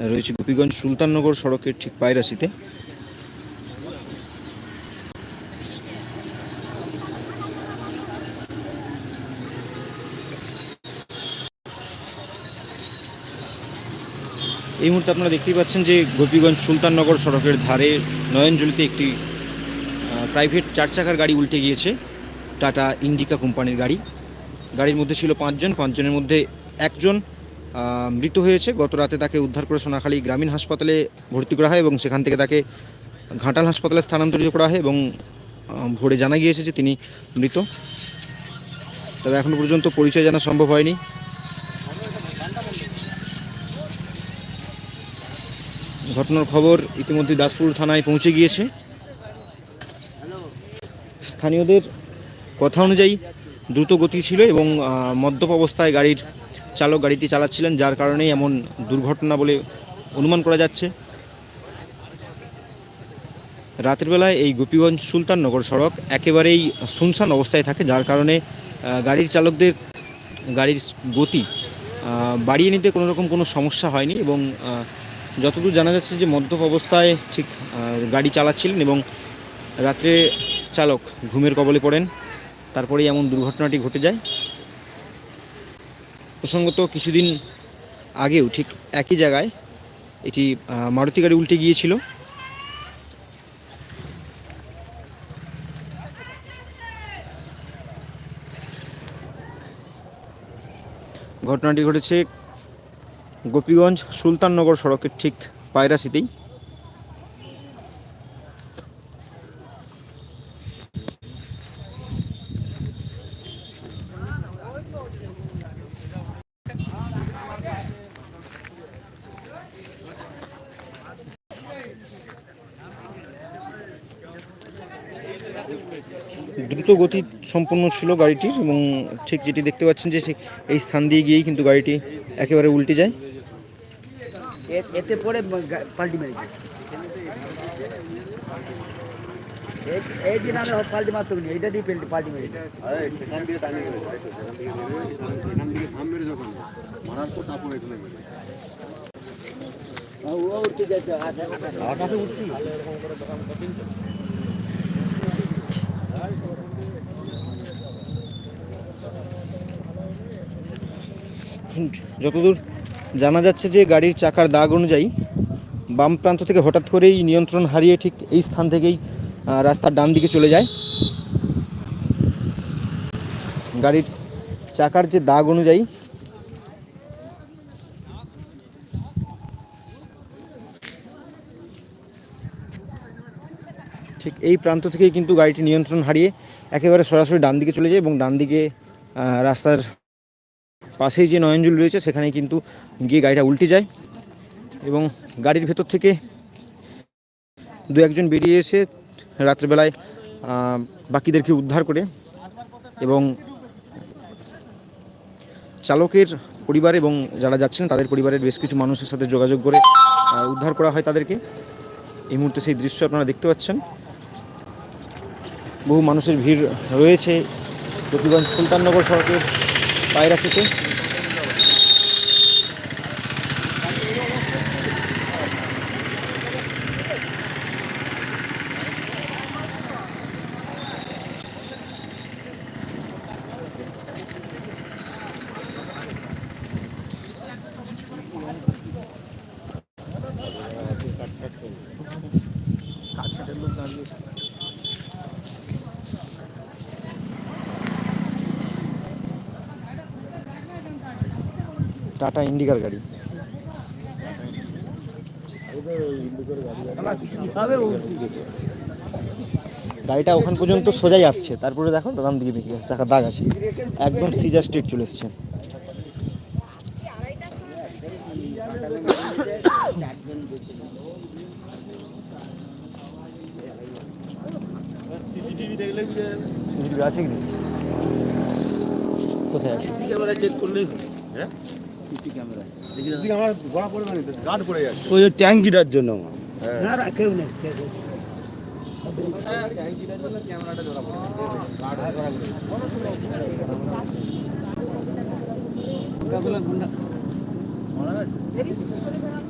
রয়েছে গোপীগঞ্জ সুলতাননগর সড়কের ঠিক পায়রাশিতে। এই মুহূর্তে আপনারা দেখতেই পাচ্ছেন যে গোপীগঞ্জ সুলতাননগর সড়কের ধারে নয়নজলিতে একটি প্রাইভেট চার চাকার গাড়ি উল্টে গিয়েছে, টাটা ইন্ডিকা কোম্পানির গাড়ি। গাড়ির মধ্যে ছিল পাঁচজন, পাঁচজনের মধ্যে একজন মৃত হয়েছে। গত রাতে তাকে উদ্ধার করে সোনাখালী গ্রামীণ হাসপাতালে ভর্তি করা হয় এবং সেখান থেকে তাকে ঘাটাল হাসপাতালে স্থানান্তরিত করা হয় এবং ভোরে জানা গিয়েছে যে তিনি মৃত। তবে এখনও পর্যন্ত পরিচয় জানা সম্ভব হয়নি। ঘটনার খবর ইতিমধ্যে দাসপুর থানায় পৌঁছে গিয়েছে। স্থানীয়দের কথা অনুযায়ী দ্রুত গতি ছিল এবং মদ্যপ অবস্থায় গাড়ির চালক গাড়িটি চালাচ্ছিলেন, যার কারণেই এমন দুর্ঘটনা বলে অনুমান করা যাচ্ছে। রাতের বেলায় এই গোপীগঞ্জ সুলতাননগর সড়ক একেবারেই শুনশান অবস্থায় থাকে, যার কারণে গাড়ির চালকদের গাড়ির গতি বাড়িয়ে নিতে কোনো রকম কোনো সমস্যা হয়নি এবং যতদূর জানা যাচ্ছে যে মদ্যপ অবস্থায় ঠিক গাড়ি চালাচ্ছিলেন এবং রাত্রে চালক ঘুমের কবলে পড়েন। তারপরেই এমন দুর্ঘটনাটি ঘটে যায়। প্রসঙ্গত কিছুদিন আগেও ঠিক একই জায়গায় এটি মারুতি গাড়ি উল্টে গিয়েছিল। ঘটনাটি ঘটেছে গোপীগঞ্জ সুলতাননগর সড়কের ঠিক পায়রাশিতেই দ্রুত গতি সম্পন্ন ছিল গাড়িটির এবং ঠিক যেটি দেখতে পাচ্ছেন যে এই স্থান দিয়ে গিয়েই কিন্তু গাড়িটি একেবারে উল্টে যায়। এ- এতে পরে পাল্টি মেরেছে। এ- এই দিন আমি পাল্টি মারতে এইটা দিয়ে পেল্টি পাল্টি মেরে মারার পর তারপর এখানে মেরে উঠতে যাচ্ছে আকাশে উঠছি যতদূর জানা যাচ্ছে যে গাড়ির চাকার দাগ অনুযায়ী বাম প্রান্ত থেকে হঠাৎ করেই নিয়ন্ত্রণ হারিয়ে ঠিক এই স্থান থেকেই রাস্তার ডান দিকে চলে যায়। গাড়ির চাকার যে দাগ অনুযায়ী ঠিক এই প্রান্ত থেকেই কিন্তু গাড়িটি নিয়ন্ত্রণ হারিয়ে একেবারে সরাসরি ডান দিকে চলে যায় এবং ডান দিকে রাস্তার পাশেই যে নয়নজুল রয়েছে সেখানে কিন্তু গিয়ে গাড়িটা উল্টে যায় এবং গাড়ির ভেতর থেকে দু একজন বেরিয়ে এসে রাত্রেবেলায় বাকিদেরকে উদ্ধার করে এবং চালকের পরিবার এবং যারা যাচ্ছিলেন তাদের পরিবারের বেশ কিছু মানুষের সাথে যোগাযোগ করে উদ্ধার করা হয় তাদেরকে। এই মুহূর্তে সেই দৃশ্য আপনারা দেখতে পাচ্ছেন। বহু মানুষের ভিড় রয়েছে। গোপীগঞ্জ সুলতাননগর সড়কের টাটা ইন্ডিকার গাড়ি। গাড়িটা ওখান পর্যন্ত সোজাই আসছে। তারপরে দেখো দাদাম দিকে দিকে চাকার দাগ আছে। একদম সিজা স্ট্রিট চলে এসছে। সিসিটিভি আছে কি? কোথায় আছে? সিসি ক্যামেরা চেক করলেই হ্যাঁ? CC camera. এদিকে আমরা বড়া পড়ে মানে গার্ড পড়ে যাচ্ছে ওই ট্যাঙ্কিটার জন্য হ্যাঁ। না কেউ নেই